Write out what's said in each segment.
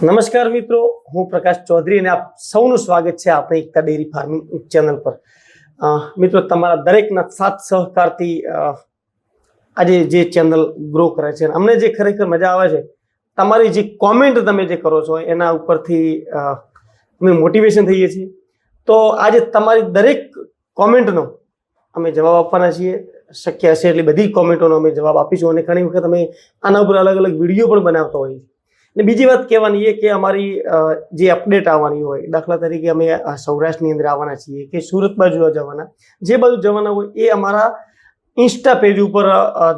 નમસ્કાર મિત્રો, હું પ્રકાશ ચૌધરી અને આપ સૌનું સ્વાગત છે આપણી એકતા ડેરી ફાર્મિંગ ચેનલ પર. મિત્રો, તમારા દરેકના સાથ સહકારથી આજે જે ચેનલ ગ્રો કરે છે અમને જે ખરેખર મજા આવે છે, તમારી જે કોમેન્ટ તમે જે કરો છો, એના ઉપરથી અમે મોટિવેશન થઈએ છીએ. તો આજે તમારી દરેક કોમેન્ટનો અમે જવાબ આપવાના છીએ. શક્ય હશે એટલી બધી કોમેન્ટોનો અમે જવાબ આપીશું અને ઘણી વખત અમે આના ઉપર અલગ અલગ વીડિયો પણ બનાવતા હોઈએ છીએ. અને બીજી વાત કહેવાની એ કે અમારી જે અપડેટ આવવાની હોય, દાખલા તરીકે અમે સૌરાષ્ટ્રની અંદર આવવાના છીએ કે સુરત બાજુ જવાના, જે બાજુ જવાના હોય એ અમારા ઇન્સ્ટા પેજ ઉપર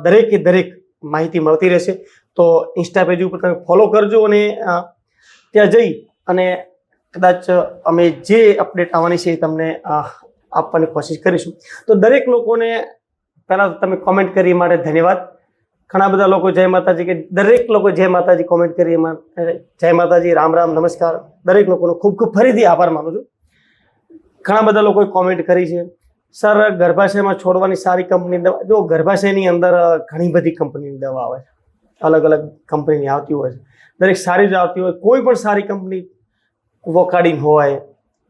દરેકે દરેક માહિતી મળતી રહેશે. તો ઇન્સ્ટા પેજ ઉપર તમે ફોલો કરજો અને ત્યાં જઈ અને કદાચ અમે જે અપડેટ આવવાની છે એ તમને આપવાની કોશિશ કરીશું. તો દરેક લોકોને પહેલાં તમે કોમેન્ટ કરી માટે ધન્યવાદ. ઘણા બધા લોકો જય માતાજી કે દરેક લોકો જય માતાજી કોમેન્ટ કરી એમાં જય માતાજી, રામ રામ, નમસ્કાર. દરેક લોકોનો ખૂબ ખૂબ ફરીથી આભાર માનું છું. ઘણા બધા લોકોએ કોમેન્ટ કરી છે. સર, ગર્ભાશયમાં છોડવાની સારી કંપની દવા, જો ગર્ભાશયની અંદર ઘણી બધી કંપનીની દવા આવે છે. અલગ અલગ કંપનીની આવતી હોય છે. દરેક સારી જ આવતી હોય. કોઈ પણ સારી કંપની વોકાડીન હોય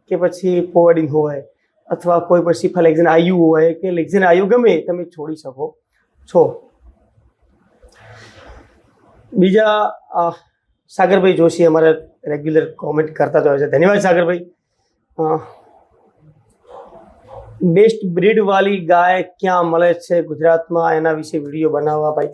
કે પછી પોવાડીન હોય અથવા કોઈ પણ સિફા લેક્ઝિન આયુ હોય કે લેક્ઝિન આયુ ગમે તમે છોડી શકો. છો. બીજા સાગરભાઈ જોશી અમારે રેગ્યુલર કોમેન્ટ કરતા જ હોય છે. ધન્યવાદ સાગરભાઈ. બેસ્ટ બ્રીડ વાળી ગાય ક્યાં મળે છે ગુજરાતમાં? એના વિશે વીડિયો બનાવવા ભાઈ.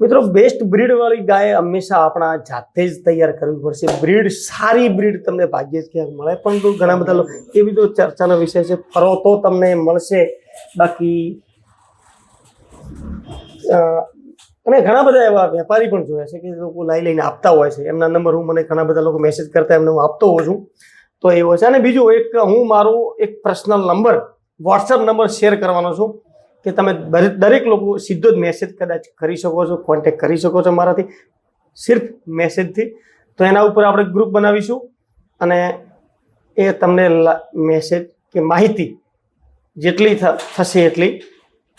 મિત્રો બેસ્ટ બ્રીડ વાળી ગાય હંમેશા આપણા જાતે જ તૈયાર કરવી પડશે. બ્રીડ સારી બ્રીડ તમને ભાગ્યે જ ક્યાંક મળે. પણ તો ઘણા બધા એવી તો ચર્ચાનો વિષય છે. ફરો તો તમને મળશે. બાકી અને ઘણા બધા એવા વેપારી પણ જોયા છે કે લોકો લઈ લઈને આપતા હોય છે. એમના નંબર હું મને ઘણા બધા લોકો મેસેજ કરતા એમને હું આપતો હોઉં છું. તો એવો છે. અને બીજું એક હું મારો એક personal number WhatsApp number share કરવાનો છું કે તમે દરે- દરેક લોકો સીધો જ મેસેજ કદાચ કરી શકો છો કોન્ટેક્ટ કરી શકો છો મારાથી, સિર્ફ મેસેજથી તો એના ઉપર આપણે ગ્રુપ બનાવીશું અને એ તમને મેસેજ કે માહિતી જેટલી થશે એટલી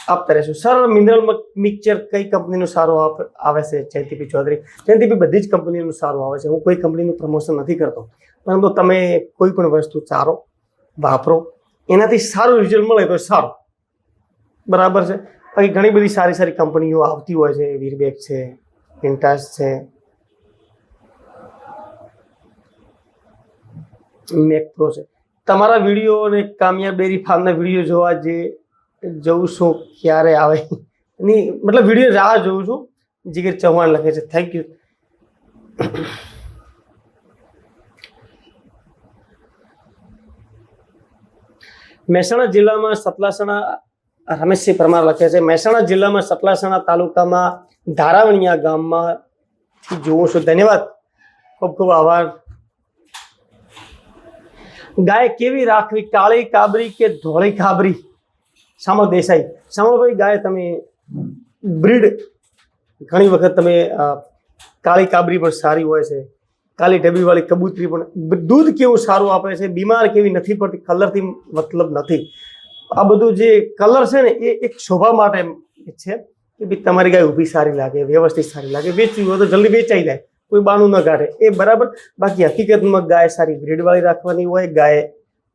આપતા રહેશું. સર મિનરલ મિક્સચર કઈ કંપનીનું સારું આવે છે? જયંતિભાઈ ચૌધરી. જયંતિભાઈ, બધી જ કંપનીનું સારું આવે છે. હું કોઈ કંપનીનું પ્રમોશન નથી કરતો. પરંતુ તમે કોઈ પણ વસ્તુ ચારો, વાપરો, એનાથી સારું રિઝલ્ટ મળે તો સારું. બરાબર છે? બાકી ઘણી બધી સારી સારી કંપનીઓ આવતી હોય છે. વીરબેક છે ઇન્ટાસ છે. મેકપ્રો છે. તમારા વીડિયો અને કામયાબ ડેરી ફાર્મના વીડિયો જોવા જે જવું છું ક્યારે આવે. એની મતલબ વીડિયો રાહ જોઉં છું. જીગર ચૌહાણ લખે છે. થેન્ક યુ મહેસાણા જિલ્લામાં સતલાસણા, રમેશસિંહ પરમાર લખે છે. મહેસાણા જિલ્લામાં સતલાસણા તાલુકામાં ધારાવણિયા ગામમાં જોઉં છું. ધન્યવાદ. ખૂબ ખૂબ આભાર. ગાય કેવી રાખવી? કાળી કાબરી કે ધોળી કાબરી? સામો દેસાઈ. શામળભાઈ ગાય તમે બ્રીડ ઘણી વખત તમે કાળી કાબરી પણ સારી હોય છે કાળી ડબ્બીવાળી કબૂતરી પણ દૂધ કેવું સારું આપે છે, બીમાર કેવી નથી પડતી, કલરથી મતલબ નથી. આ બધું જે કલર છે ને, એ એક શોભા માટે છે કે ભાઈ તમારી ગાય ઊભી સારી લાગે, વ્યવસ્થિત સારી લાગે, વેચવી હોય તો જલ્દી વેચાઈ જાય, કોઈ બાનું ન કાઢે એ બરાબર. બાકી હકીકતમાં ગાય સારી બ્રીડવાળી રાખવાની હોય, ગાય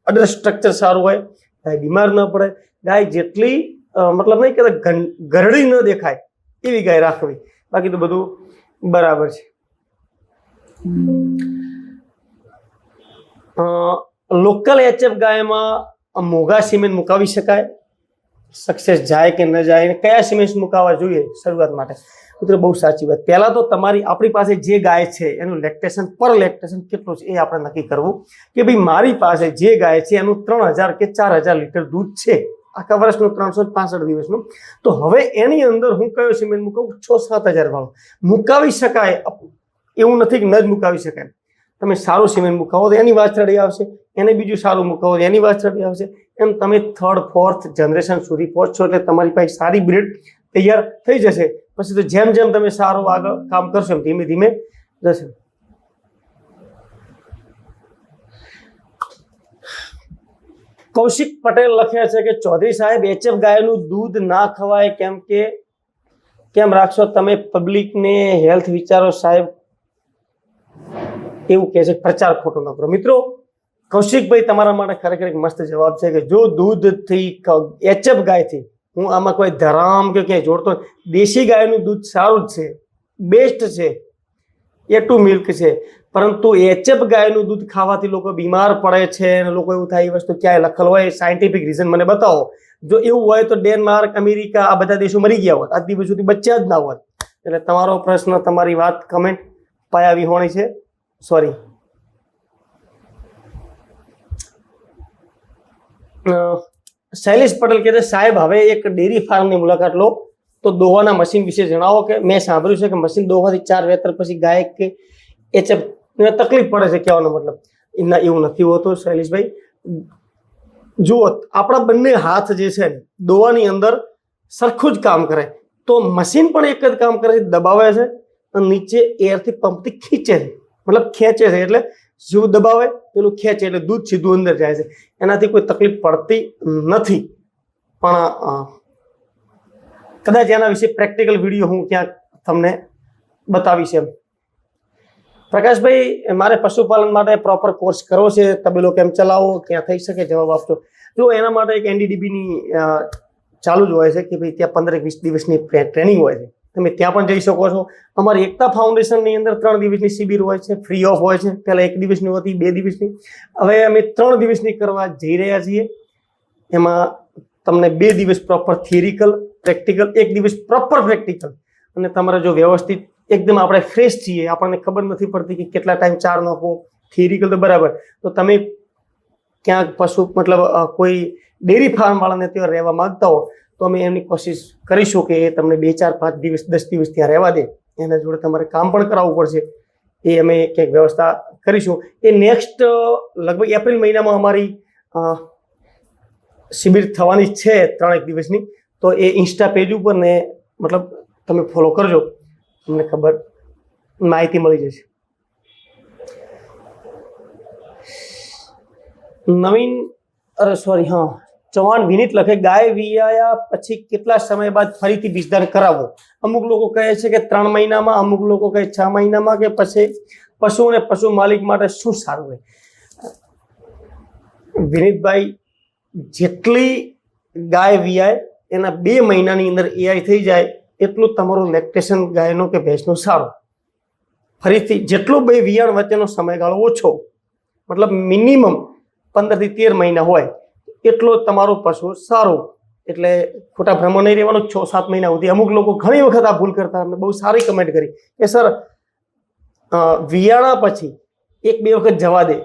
અડર સ્ટ્રક્ચર સારું હોય ગાય બીમાર ન પડે. ગાય જેટલી મતલબ નહીં કે ઘરડી ન દેખાય, એવી ગાય રાખવી. બાકી તો બધું બરાબર છે. લોકલ એચએફ ગાયમાં મોઘા સિમેન્ટ મુકાવી શકાય. સક્સેસ જાય કે ન જાય કયા સિમેન્ટ મુકાવા જોઈએ શરૂઆત માટે? મિત્રો, બહુ સાચી વાત. પહેલાં તો તમારી, આપણી પાસે જે ગાય છે, એનું લેક્ટેશન પર લેક્ટેશન કેટલું છે એ આપણે નક્કી કરવું. કે ભાઈ, મારી પાસે જે ગાય છે, એનું ત્રણ હજાર કે ચાર હજાર લીટર દૂધ છે. આખા વર્ષનું ત્રણસો પાસઠ દિવસનું. તો હવે એની અંદર હું કયો સિમેન્ટ મુકાવું? છ સાત હજાર વાળું. મુકાવી શકાય એવું નથી કે ન જ મુકાવી શકાય. તમે સારું સિમેન્ટ મુકાવો તો એની વાછરડી આવશે, એને બીજું સારું મુકાવો તો એની વાછરડી આવશે. એમ તમે થર્ડ ફોર્થ જનરેશન સુધી પહોંચશો એટલે તમારી પાસે સારી બ્રીડ તૈયાર થઈ જશે. પછી તો જેમ જેમ તમે સારું આગળ કામ કરશો એમ ધીમે ધીમે જશે. કૌશિક પટેલ લખે છે કે ચૌધરી સાહેબ એચએફ ગાયનું દૂધ ના ખવાય કેમ કે, કેમ રાખશો તમે પબ્લિકને હેલ્થ વિચારો સાહેબ. એવું કહે છે, પ્રચાર ખોટો ન કરો. મિત્રો, કૌશિકભાઈ તમારા માટે ખરેખર એક મસ્ત જવાબ છે કે જો દૂધથી એચએફ ગાયથી હું આમાં કોઈ ધરામ કે ક્યાંય જોડતો. દેશી ગાયનું દૂધ સારું જ છે, બેસ્ટ છે એ ટુ મિલ્ક છે. પરંતુ એચએફ ગાયનું દૂધ ખાવાથી લોકો બીમાર પડે છે અને લોકો એવું થાય એ વસ્તુ ક્યાંય લખેલ હોય સાયન્ટિફિક રીઝન મને બતાવો. જો એવું હોય તો ડેનમાર્ક, અમેરિકા, આ બધા દેશો મરી ગયા હોત. આજ દિવસ સુધી બચ્યા જ ના હોત. એટલે તમારો પ્રશ્ન, તમારી વાત કમેન્ટ પાયા વિહોણી છે. સોરી શૈલેષ પટેલ કહે છે સાહેબ હવે એક ડેરી ફાર્મની મુલાકાત લો. તો દોવાના મશીન વિશે જણાવો કે મેં સાંભળ્યું છે કે મશીન દોવાથી ચાર વેતર પછી ગાય કે એ તકલીફ પડે છે કહેવાનો મતલબ. એના એવું નથી હોતું શૈલેષભાઈ. જુઓ આપણા બંને હાથ જે છે ને દોવાની અંદર સરખું જ કામ કરે. તો મશીન પણ એક જ કામ કરે છે દબાવે છે અને નીચે એરથી પંપથી ખીંચે છે. મતલબ ખેંચે છે એટલે જેવું દબાવે, પેલું ખેંચે એટલે દૂધ સીધું અંદર જાય છે. એનાથી કોઈ તકલીફ પડતી નથી. પણ કદાચ એના વિશે પ્રેક્ટિકલ વીડિયો હું ક્યાંક તમને બતાવીશ એમ. પ્રકાશભાઈ, મારે પશુપાલન માટે પ્રોપર કોર્સ કરવો છે. તબેલો કેમ ચલાવો, ક્યાં થઈ શકે, જવાબ આપશો જો એના માટે એક એનડીડીબીની ચાલુ જ હોય છે કે ભાઈ ત્યાં પંદર વીસ દિવસની ટ્રેનિંગ હોય છે. તમે ત્યાં પણ જઈ શકો છો. અમારી એકતા ફાઉન્ડેશનની અંદર ત્રણ દિવસની શિબિર હોય છે ફ્રી ઓફ હોય છે. પહેલાં એક દિવસની હતી, બે દિવસની. હવે અમે ત્રણ દિવસની કરવા જઈ રહ્યા છીએ. એમાં તમને બે દિવસ પ્રોપર થિયરિકલ પ્રેક્ટિકલ એક દિવસ પ્રોપર પ્રેક્ટિકલ અને તમારે જો વ્યવસ્થિત એકદમ આપણે ફ્રેશ છીએ, આપણને ખબર નથી પડતી કે કેટલા ટાઈમ ચાર નાખવો થિયરિકલ તો બરાબર. તો તમે ક્યાંક પશુ, મતલબ કોઈ ડેરી ફાર્મ વાળાને ત્યાં રહેવા માંગતા હો તો અમે એમની કોશિશ કરીશું કે એ તમને બે, ચાર, પાંચ દિવસ, દસ દિવસ ત્યાં રહેવા દે. એના જોડે તમારે કામ પણ કરાવવું પડશે. એ અમે ક્યાંક વ્યવસ્થા કરીશું. એ નેક્સ્ટ લગભગ એપ્રિલ મહિનામાં અમારી શિબિર થવાની છે ત્રણેક દિવસની. તો એ ઇન્સ્ટા પેજ ઉપર ને મતલબ તમે ફોલો કરજો. તમને ખબર, માહિતી મળી જશે. નવીન, અરે સોરી હા. ચૌહાણ વિનીત લખે, ગાય વિયાયા પછી કેટલા સમય બાદ ફરીથી બીજદાન કરાવવો અમુક લોકો કહે છે કે ત્રણ મહિનામાં, અમુક લોકો કહે છ મહિનામાં કે પછી પશુ અને પશુ માલિક માટે શું સારું હોય? વિનીતભાઈ, જેટલી ગાય વિયાય, એના બે મહિનાની અંદર એઆઈ થઈ જાય, એટલું તમારું લેક્ટેશન ગાયનો કે ભેંસનું સારું. ફરીથી, જેટલું બે વિયાણ વચ્ચેનો સમયગાળો ઓછો. મતલબ મિનિમમ પંદરથી તેર મહિના હોય. એટલો તમારો પશુ સારો. એટલે ખોટા ભ્રમણ નહીં રહેવાનું, છ સાત મહિના સુધી. અમુક લોકો ઘણી વખત આ ભૂલ કરતા અમને બહુ સારી કમેન્ટ કરી કે, સર વિયાણા પછી એક બે વખત જવા દે.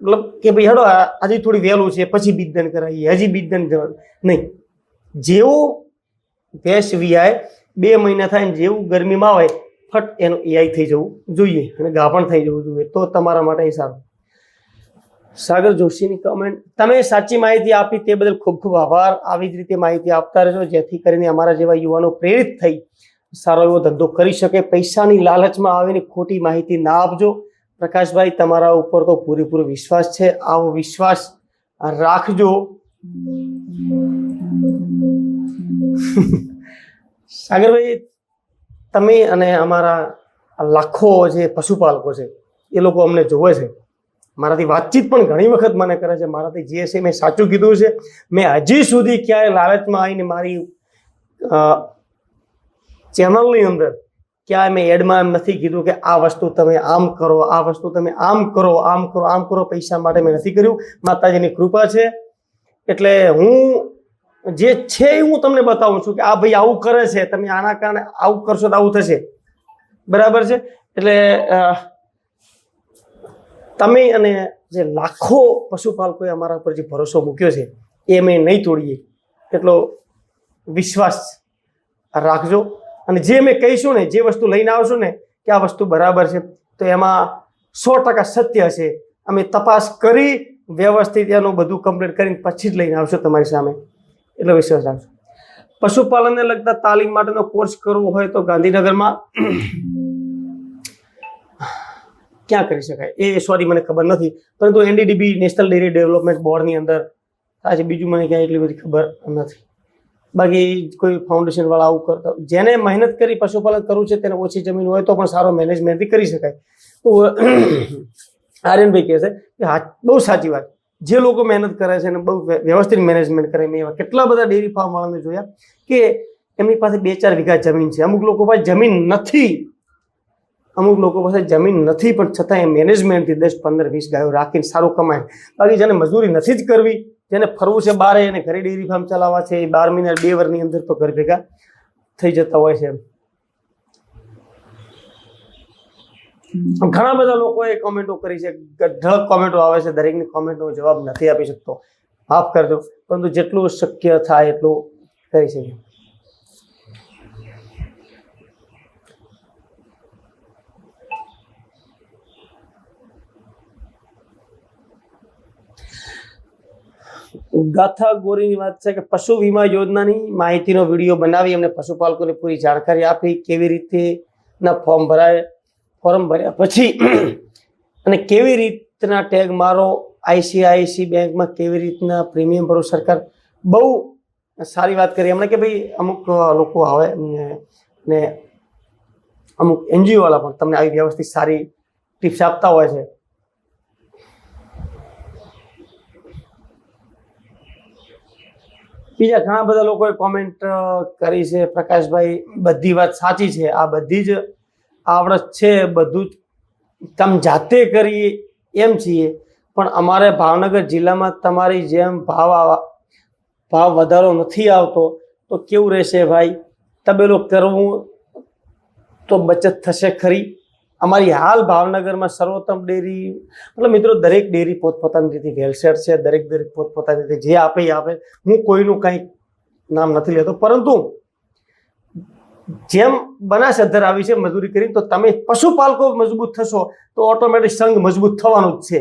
મતલબ કે ભાઈ, હડો આજે થોડી વહેલું છે, પછી બીજદન કરાવીએ. હજી બીજદન જવા નહીં. જેવું ભેંસ વિયાય, બે મહિના થાય ને જેવું ગરમીમાં આવે, ફટ એનું એઆઈ થઈ જવું જોઈએ અને ગાભણ થઈ જવું જોઈએ. તો તમારા માટે સારું. સાગર જોશીની કમેન્ટ તમે સાચી માહિતી આપી તે બદલ ખૂબ ખૂબ આભાર. આવી જ રીતે માહિતી આપતા રહેજો, જેથી કરીને અમારા જેવા યુવાનો પ્રેરિત થઈ સારો એવો ધંધો કરી શકે. પૈસાની લાલચમાં આવીને ખોટી માહિતી ના આપજો. પ્રકાશભાઈ, તમારા ઉપર તો પૂરેપૂરો વિશ્વાસ છે. આવો વિશ્વાસ રાખજો. સાગરભાઈ, તમે અને અમારા લાખો જે પશુપાલકો છે, એ લોકો અમને જોવે છે. મારાથી વાતચીત પણ ઘણી વખત મને કરે છે. મારાથી જે છે મેં સાચું કીધું છે. મેં હજી સુધી ક્યાંય લાલચમાં આવીને મારી ચેનલની અંદર ક્યાંય મેં એડમાં એમ નથી કીધું કે આ વસ્તુ તમે આમ કરો, આ વસ્તુ તમે આમ કરો આમ કરો આમ કરો પૈસા માટે મેં નથી કર્યું. માતાજીની કૃપા છે. એટલે હું જે છે એ હું તમને બતાવું છું કે આ ભાઈ આવું કરે છે. તમે આના કારણે આવું કરશો તો આવું થશે. બરાબર છે? એટલે તમે અને જે લાખો પશુપાલકોએ અમારા ઉપર જે ભરોસો મૂક્યો છે, એ અમે નહીં તોડીએ. એટલો વિશ્વાસ રાખજો. અને જે મેં કહીશું ને, જે વસ્તુ લઈને આવશું ને, કે આ વસ્તુ બરાબર છે, તો એમાં સો ટકા સત્ય હશે. અમે તપાસ કરી, વ્યવસ્થિત એનું બધું કમ્પ્લીટ કરીને પછી જ લઈને આવશું તમારી સામે. એટલો વિશ્વાસ રાખજો. પશુપાલનને લગતા તાલીમ માટેનો કોર્સ કરવો હોય તો ગાંધીનગરમાં ક્યાં કરી શકાય? એ સોરી મને ખબર નથી. પરંતુ એનડીડીબી નેશનલ ડેરી ડેવલપમેન્ટ બોર્ડની અંદર આજે બીજું મને ક્યાંય એટલી બધી ખબર નથી. બાકી કોઈ ફાઉન્ડેશન વાળા આવું કરતા જેને મહેનત કરી પશુપાલન કરવું છે, તેને ઓછી જમીન હોય તો પણ સારો મેનેજમેન્ટથી કરી શકાય. તો આર્યનભાઈ કહે છે કે હા, બહુ સાચી વાત. જે લોકો મહેનત કરે છે અને બહુ વ્યવસ્થિત મેનેજમેન્ટ કરે મેં એવા કેટલા બધા ડેરી ફાર્મ વાળાને જોયા કે એમની પાસે બે ચાર વીઘા જમીન છે. અમુક લોકો પાસે જમીન નથી. અમુક લોકો પાસે જમીન નથી, પણ છતાં એ મેનેજમેન્ટથી દસ, પંદર, વીસ ગાયો રાખીને સારું કમાય. બાકી જેને મજૂરી નથી જ કરવી, જેને ફરવું છે બારે, એને ઘરે ડેરી ફાર્મ ચલાવવા છે, એ બાર મહિના, બે વર્ષની અંદર તો ઘર ભેગા થઈ જતા હોય છે ઘણા બધા લોકોએ કોમેન્ટો કરી છે ગઢળ કોમેન્ટો આવે છે, દરેકની કોમેન્ટનો જવાબ નથી આપી શકતો. માફ કરજો, પરંતુ જેટલું શક્ય થાય એટલું કરી શકીએ ગાથા ગોરીની વાત છે કે પશુ વીમા યોજનાની માહિતીનો વીડિયો બનાવી એમને પશુપાલકોને પૂરી જાણકારી આપી, કેવી રીતે ના ફોર્મ ભરાય, ફોર્મ ભર્યા પછી અને કેવી રીતના ટેગ મારો આઈસીઆઈસી બેંકમાં કેવી રીતના પ્રીમિયમ ભરો સરકાર. બહુ સારી વાત કરી. એમણે કે ભાઈ અમુક લોકો આવે ને અમુક એનજીઓ વાળા પણ તમને આવી વ્યવસ્થિત સારી ટિપ્સ આપતા હોય છે. બીજા ઘણા બધા લોકોએ કોમેન્ટ કરી છે. પ્રકાશભાઈ, બધી વાત સાચી છે. આ બધી જ આવડત છે. બધું જ તમે જાતે કરીએ એમ છીએ. પણ અમારે ભાવનગર જિલ્લામાં તમારી જેમ ભાવ ભાવ વધારો નથી આવતો. તો કેવું રહેશે ભાઈ? તબેલો કરવું તો બચત થશે ખરી? અમારી હાલ ભાવનગરમાં સર્વોત્તમ ડેરી, મતલબ મિત્રો, દરેક ડેરી પોતપોતાની રીતે વેલસેટ છે, દરેક દરેક પોતપોતાની રીતે જે આપે એ આપે. હું કોઈનું કંઈ નામ નથી લેતો, પરંતુ જેમ બનાસ આવી છે મજૂરી કરી તો તમે પશુપાલકો મજબૂત થશો, તો ઓટોમેટિક સંઘ મજબૂત થવાનું જ છે.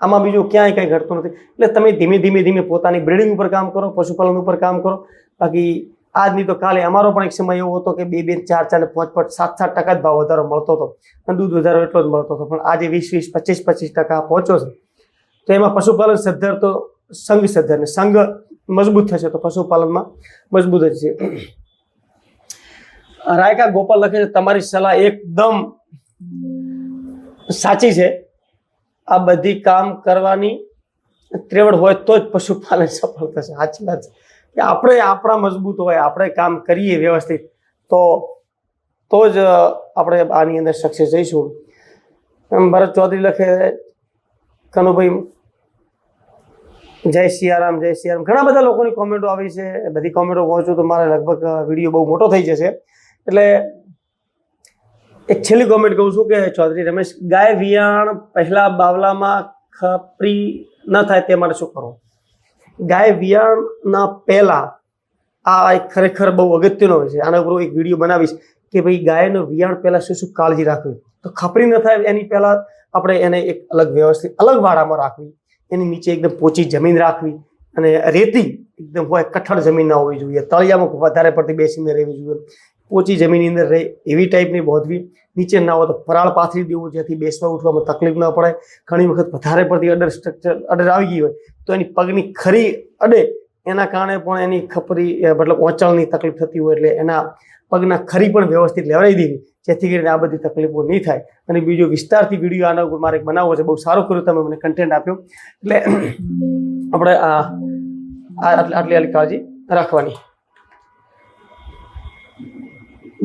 આમાં બીજું ક્યાંય કંઈ ઘટતું નથી. એટલે તમે ધીમે ધીમે ધીમે પોતાની બ્રિડિંગ ઉપર કામ કરો, પશુપાલન ઉપર કામ કરો. બાકી આજની તો કાલે અમારો પણ એક સમય એવો હતો કે બે બે, ચાર ચાર પાંચ પાંચ, સાત સાત ટકા જ ભાવ વધારો મળતો હતો. અને દૂધ વધારો એટલો જ મળતો હતો. પણ આજે વીસ વીસ, પચીસ પચીસ ટકા પહોંચ્યો છે. તો એમાં પશુપાલન સદ્ધર તો સંઘ સદ્ધર ને સંઘ મજબૂત થશે તો પશુપાલનમાં મજબૂત જ છે. રાયકા ગોપાલ લખે છે, તમારી સલાહ એકદમ સાચી છે. આ બધી કામ કરવાની ત્રેવડ હોય તો જ પશુપાલન સફળ થશે. સાચી વાત છે. કે આપણે આપણા મજબૂત હોય, આપણે કામ કરીએ વ્યવસ્થિત, તો તો જ આપણે આની અંદર સક્સેસ જઈશું. એમ ભરત ચૌધરી લખે, કનુભાઈ, જય સિયારામ જય સિયારામ. ઘણા બધા લોકોની કોમેન્ટો આવી છે. બધી કોમેન્ટો પહોંચું તો મારે લગભગ વીડિયો બહુ મોટો થઈ જશે. એટલે, એક છેલ્લી કોમેન્ટ કહું છું કે ચૌધરી રમેશ, ગાય વિયાણ પહેલા બાવલામાં ખપરી ન થાય તે માટે શું કરવું ગાય વિયાણના પહેલા આ એક ખરેખર બહુ અગત્યનો હોય છે. આના ઉપર એક વીડિયો બનાવીશ કે ભાઈ ગાયનું વિયાણ પહેલા શું શું કાળજી રાખવી? તો ખપરી ન થાય એની પહેલા આપણે એને એક અલગ વ્યવસ્થિત અલગ વાડામાં રાખવી. એની નીચે એકદમ પોચી જમીન રાખવી અને રેતી એકદમ હોય કઠણ જમીન ના હોવી જોઈએ. તળિયામાં વધારે પડતી બેસીને રહેવી જોઈએ. પોચી જમીનની અંદર રહે એવી ટાઈપની બોધવી. નીચે ના હોય તો પરાળ પાથરી દેવું જેથી બેસવા ઉઠવામાં તકલીફ ના પડે. ઘણી વખત વધારે પડતી અડર સ્ટ્રક્ચર અડર આવી ગઈ હોય તો એની પગની ખરી અડે એના કારણે પણ એની ખપરી મતલબ ઓંચળની તકલીફ થતી હોય એટલે એના પગના ખરી પણ વ્યવસ્થિત લેવડાવી દેવી. જેથી કરીને આ બધી તકલીફો નહીં થાય. અને બીજો વિસ્તારથી વીડિયો આના ઉપર મારે બનાવવો છે, બહુ સારું કર્યું તમે મને કન્ટેન્ટ આપ્યો. એટલે આપણે આ આટલી આટલી કાળજી રાખવાની.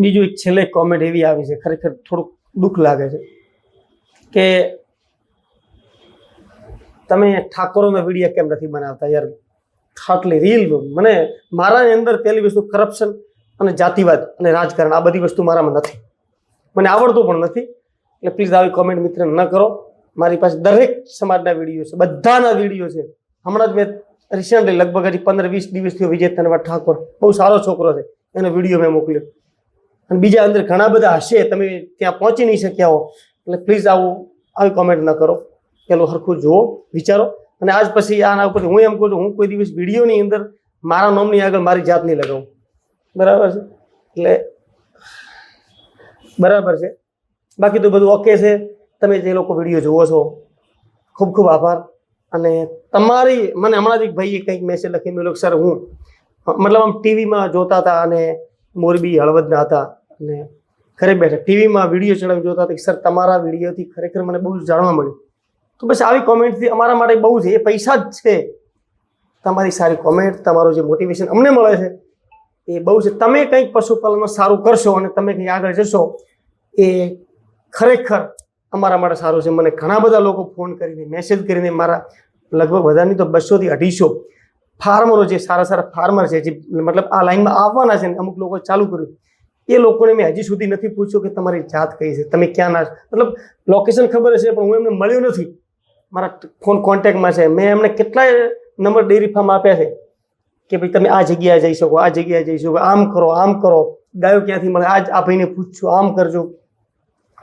બીજું એક છેલ્લે કોમેન્ટ એવી આવી છે, ખરેખર થોડુંક દુઃખ લાગે છે કે તમે ઠાકોરોના વીડિયો કેમ નથી બનાવતા યાર? આટલી રીલ મને મારાની અંદર પહેલી વસ્તુ કરપ્શન અને જાતિવાદ અને રાજકારણ, આ બધી વસ્તુ મારામાં નથી. મને આવડતું પણ નથી. એટલે પ્લીઝ આવી કોમેન્ટ મિત્ર ન કરો. મારી પાસે દરેક સમાજના વીડિયો છે, બધાના વીડિયો છે. હમણાં જ મેં રિસેન્ટલી લગભગ હજી પંદર વીસ દિવસ થયો વિજય તનવા ઠાકોર. બહુ સારો છોકરો છે. એનો વીડિયો મેં મોકલ્યો. અને બીજા અંદર ઘણા બધા હશે, તમે ત્યાં પહોંચી નહીં શક્યા હો. એટલે પ્લીઝ આવું, આવી કોમેન્ટ ન કરો. પેલું સરખું જુઓ, વિચારો. અને આજ પછી આના ઉપર હું એમ કહું છું, હું કોઈ દિવસ વિડીયોની અંદર મારા નામની આગળ મારી જાત નહીં લગાવું. બરાબર છે? એટલે બરાબર છે. બાકી તો બધું ઓકે છે. તમે જે લોકો વીડિયો જુઓ છો, ખૂબ ખૂબ આભાર. અને તમારી, મને હમણાં જ એક ભાઈએ કંઈક મેસેજ લખી, મેં સર, હું, મતલબ આમ ટીવીમાં જોતા હતા અને મોરબી, હળવદના હતા અને ઘરે બેઠા. ટીવીમાં વીડિયો ચડાવી જોતા હતા કે, સર, તમારા વિડીયોથી ખરેખર મને બહુ જાણવા મળ્યું. તો બસ આવી કોમેન્ટથી અમારા માટે બહુ છે, એ પૈસા જ છે. તમારી સારી કોમેન્ટ તમારું જે મોટિવેશન અમને મળે છે, એ બહુ છે. તમે કંઈક પશુપાલનમાં સારું કરશો અને તમે કંઈક આગળ જશો, એ ખરેખર અમારા માટે સારું છે. મને ઘણા બધા લોકો ફોન કરીને મેસેજ કરીને મારા લગભગ બધાની તો બસોથી અઢીસો ફાર્મરો જે સારા સારા ફાર્મર છે, જે મતલબ આ લાઈનમાં આવવાના છે ને, અમુક લોકો ચાલુ કર્યું. એ લોકોને મેં હજી સુધી નથી પૂછ્યું કે તમારી જાત કઈ છે, તમે ક્યાં ના? મતલબ લોકેશન ખબર હશે, પણ હું એમને મળ્યો નથી. મારા ફોન કોન્ટેક્ટમાં છે. મેં એમને કેટલાય નંબર ડેરી ફાર્મ આપ્યા છે કે ભાઈ તમે આ જગ્યાએ જઈ શકો, આ જગ્યાએ જઈ શકો, આમ કરો આમ કરો. ગાયો ક્યાંથી મળે? આજ આ ભાઈને પૂછજો, આમ કરજો.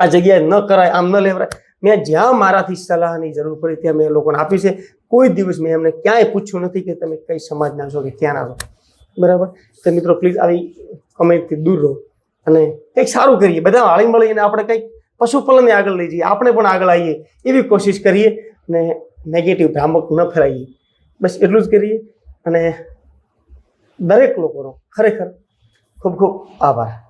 આ જગ્યાએ ન કરાય, આમ ન લેવરાય. મેં જ્યાં મારાથી સલાહની જરૂર પડી ત્યાં મેં લોકોને આપી છે. કોઈ દિવસ મેં એમને ક્યાંય પૂછ્યું નથી કે તમે કઈ સમાજના છો કે ક્યાંના છો. બરાબર? તો મિત્રો પ્લીઝ આવી કમેન્ટથી દૂર રહો અને કંઈક સારું કરીએ. બધા હળી મળીને આપણે કંઈક પશુપાલનને આગળ લઈ જઈએ. આપણે પણ આગળ આવીએ એવી કોશિશ કરીએ. અને નેગેટિવ ભ્રામક ન ફેરાઈએ બસ એટલું જ કરીએ અને દરેક લોકોનો ખરેખર ખૂબ ખૂબ આભાર.